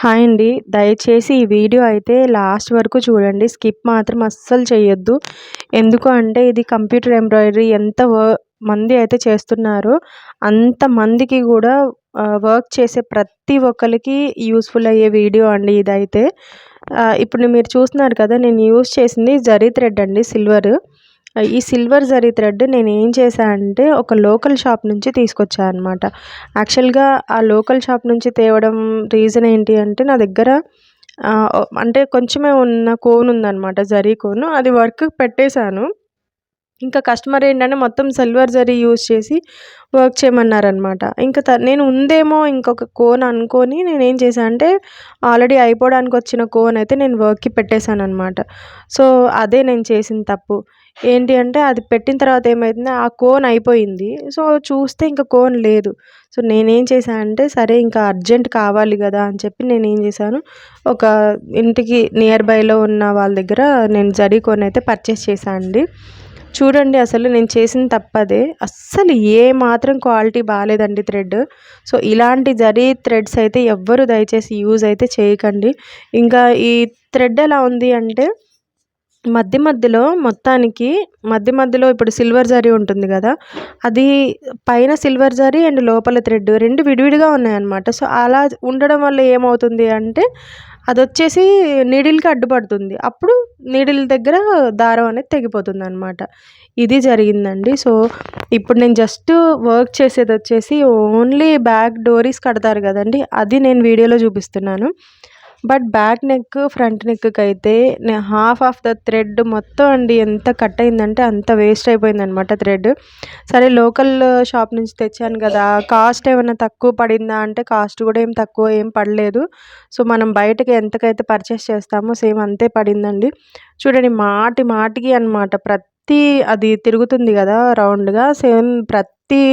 Hi అండి. దయచేసి ఈ వీడియో అయితే లాస్ట్ వరకు చూడండి. స్కిప్ మాత్రం అస్సలు చేయొద్దు. ఎందుకు అంటే ఇది కంప్యూటర్ ఎంబ్రాయిడరీ ఎంత మంది అయితే చేస్తున్నారో. అంతమందికి కూడా వర్క్ చేసే ప్రతి ఒక్కరికి యూస్ఫుల్ అయ్యే వీడియో అండి ఇదైతే. ఇప్పుడు మీరు చూస్తున్నారు కదా నేను యూస్ చేసింది జరీ థ్రెడ్ అండి సిల్వర్. ఈ సిల్వర్ జరీ థ్రెడ్ నేను ఏం చేశాను అంటే ఒక లోకల్ షాప్ నుంచి తీసుకొచ్చాను అనమాట యాక్చువల్గా ఆ లోకల్ షాప్ నుంచి తేవడం రీజన్ ఏంటి అంటే నా దగ్గర అంటే కొంచెమే ఉన్న కోన్ ఉందన్నమాట జరీ కోన్. అది వర్క్ పెట్టేశాను. ఇంకా కస్టమర్ ఏంటంటే మొత్తం సిల్వర్ జరీ యూజ్ చేసి వర్క్ చేయమన్నారనమాట ఇంకా త నేను ఉందేమో ఇంకొక కోన్ అనుకొని నేను ఏం చేశాను అంటే ఆల్రెడీ అయిపోవడానికి వచ్చిన కోన్ అయితే నేను వర్క్కి పెట్టేశాను అనమాట సో అదే నేను చేసిన తప్పు. ఏంటి అంటే అది పెట్టిన తర్వాత ఏమైతుంది ఆ కోన్ అయిపోయింది. సో చూస్తే ఇంకా కోన్ లేదు. సో నేనేం చేశాను అంటే సరే ఇంకా అర్జెంట్ కావాలి కదా అని చెప్పి నేను ఏం చేశాను. ఒక ఇంటికి నియర్ బైలో ఉన్న వాళ్ళ దగ్గర నేను జరీ కోన్ అయితే పర్చేస్ చేశాను అండి. చూడండి అసలు నేను చేసిన తప్పదే. అస్సలు ఏ మాత్రం క్వాలిటీ బాగాలేదండి థ్రెడ్ సో ఇలాంటి జరీ థ్రెడ్స్ అయితే ఎవ్వరు దయచేసి యూజ్ అయితే చేయకండి. ఇంకా ఈ థ్రెడ్ ఎలా ఉంది అంటే మధ్య మధ్యలో మొత్తానికి మధ్య మధ్యలో ఇప్పుడు సిల్వర్ జరీ ఉంటుంది కదా అది పైన సిల్వర్ జరీ అండ్ లోపల థ్రెడ్ రెండు విడివిడిగా ఉన్నాయన్నమాట. సో అలా ఉండడం వల్ల ఏమవుతుంది అంటే అది వచ్చేసి నీడిల్కి అడ్డుపడుతుంది. అప్పుడు నీడిల్ దగ్గర దారం అనేది తెగిపోతుంది అనమాట ఇది జరిగిందండి. సో ఇప్పుడు నేను జస్ట్ వర్క్ చేసేది వచ్చేసి ఓన్లీ బ్యాక్ డోరీస్ కడతారు కదండి అది నేను వీడియోలో చూపిస్తున్నాను. బట్ బ్యాక్ నెక్ ఫ్రంట్ నెక్కి అయితే నేను హాఫ్ ఆఫ్ ద థ్రెడ్ మొత్తం అండి ఎంత కట్ అయిందంటే అంత వేస్ట్ అయిపోయింది అనమాట థ్రెడ్. సరే లోకల్ షాప్ నుంచి తెచ్చాను కదా కాస్ట్ ఏమైనా తక్కువ పడిందా అంటే కాస్ట్ కూడా ఏం తక్కువ ఏం పడలేదు. సో మనం బయటకి ఎంతకైతే పర్చేస్ చేస్తామో సేమ్ అంతే పడిందండి. చూడండి మాటి మాటికి అనమాట ప్రతి అది తిరుగుతుంది కదా రౌండ్గా సేమ్ ప్రతి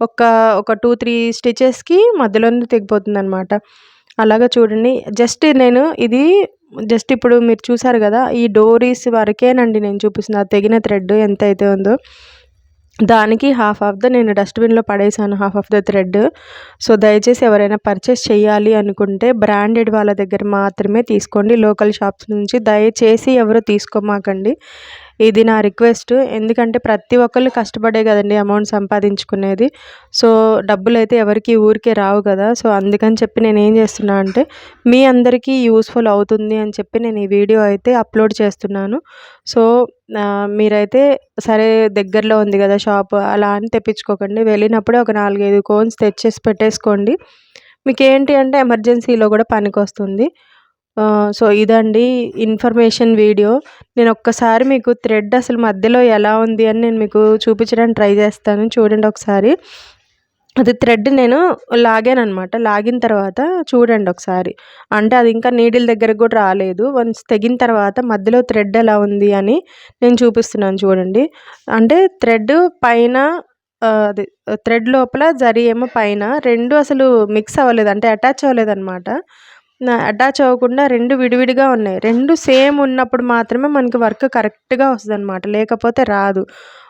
ఒక ఒక టూ త్రీ స్టిచెస్కి మధ్యలోనే తెగిపోతుంది అనమాట అలాగా చూడండి. జస్ట్ నేను ఇది జస్ట్ ఇప్పుడు మీరు చూసారు కదా ఈ డోరీస్ వరకేనండి నేను చూపిస్తున్నా. తెగిన థ్రెడ్ ఎంత అయితే ఉందో దానికి హాఫ్ ఆఫ్ ద నేను డస్ట్బిన్లో పడేసాను half of the thread. So దయచేసి ఎవరైనా పర్చేస్ చేయాలి అనుకుంటే బ్రాండెడ్ వాళ్ళ దగ్గర మాత్రమే తీసుకోండి. లోకల్ షాప్స్ నుంచి దయచేసి ఎవరు తీసుకోమాకండి. ఇది నా రిక్వెస్ట్. ఎందుకంటే ప్రతి ఒక్కళ్ళు కష్టపడే కదండి అమౌంట్ సంపాదించుకునేది. సో డబ్బులు అయితే ఎవరికి ఊరికే రావు కదా. సో అందుకని చెప్పి నేను ఏం చేస్తున్నా అంటే మీ అందరికీ యూస్ఫుల్ అవుతుంది అని చెప్పి నేను ఈ వీడియో అయితే అప్లోడ్ చేస్తున్నాను. సో మీరైతే సరే దగ్గరలో ఉంది కదా షాప్ అలా అని తెప్పించుకోకండి. వెళ్ళినప్పుడే ఒక నాలుగైదు కోన్స్ తెచ్చేసి పెట్టేసుకోండి. మీకు ఏంటి అంటే ఎమర్జెన్సీలో కూడా పనికి వస్తుంది సో ఇదండి ఇన్ఫర్మేషన్ వీడియో. నేను ఒక్కసారి మీకు థ్రెడ్ అసలు మధ్యలో ఎలా ఉంది అని నేను మీకు చూపించడానికి ట్రై చేస్తాను. చూడండి ఒకసారి. అది థ్రెడ్ నేను లాగాను అనమాట లాగిన తర్వాత చూడండి ఒకసారి. అంటే అది ఇంకా నీడిల్ దగ్గరకు కూడా రాలేదు. వన్స్ తెగిన తర్వాత మధ్యలో థ్రెడ్ ఎలా ఉంది అని నేను చూపిస్తున్నాను చూడండి. అంటే థ్రెడ్ పైన అది థ్రెడ్ లోపల జరి ఏమో పైన రెండు అసలు మిక్స్ అవ్వలేదు. అంటే అటాచ్ అవ్వలేదు అనమాట అటాచ్ అవ్వకుండా రెండు విడివిడిగా ఉన్నాయి. రెండు సేమ్ ఉన్నప్పుడు మాత్రమే మనకి వర్క్ కరెక్ట్గా వస్తుంది అనమాట లేకపోతే రాదు.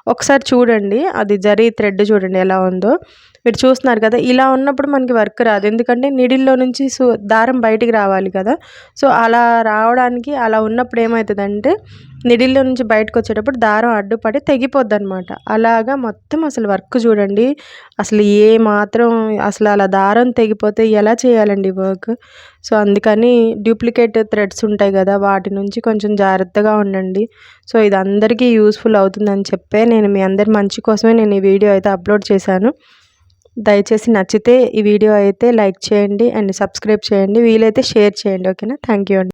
ఒకసారి చూడండి. అది జరీ థ్రెడ్ చూడండి ఎలా ఉందో. మీరు చూస్తున్నారు కదా ఇలా ఉన్నప్పుడు మనకి వర్క్ రాదు. ఎందుకంటే నిడిల్లో నుంచి దారం బయటికి రావాలి కదా. సో అలా రావడానికి అలా ఉన్నప్పుడు ఏమవుతుందంటే నిడిల్లో నుంచి బయటకు వచ్చేటప్పుడు దారం అడ్డుపడి తెగిపోద్ది అనమాట అలాగా మొత్తం అసలు వర్క్ చూడండి. అసలు ఏ మాత్రం అసలు అలా దారం తెగిపోతే ఎలా చేయాలండి వర్క్? సో అందుకని డూప్లికేట్ థ్రెడ్స్ ఉంటాయి కదా వాటి నుంచి కొంచెం జాగ్రత్తగా ఉండండి. సో ఇది అందరికీ యూస్ఫుల్ అవుతుందని చెప్పే నేను మీ అందరి మంచి కోసమే నేను ఈ వీడియో అయితే అప్లోడ్ చేశాను. దయచేసి నచ్చితే ఈ వీడియో అయితే లైక్ చేయండి అండ్ సబ్స్క్రైబ్ చేయండి. వీలైతే షేర్ చేయండి ఓకేనా? థ్యాంక్ యూ అండి.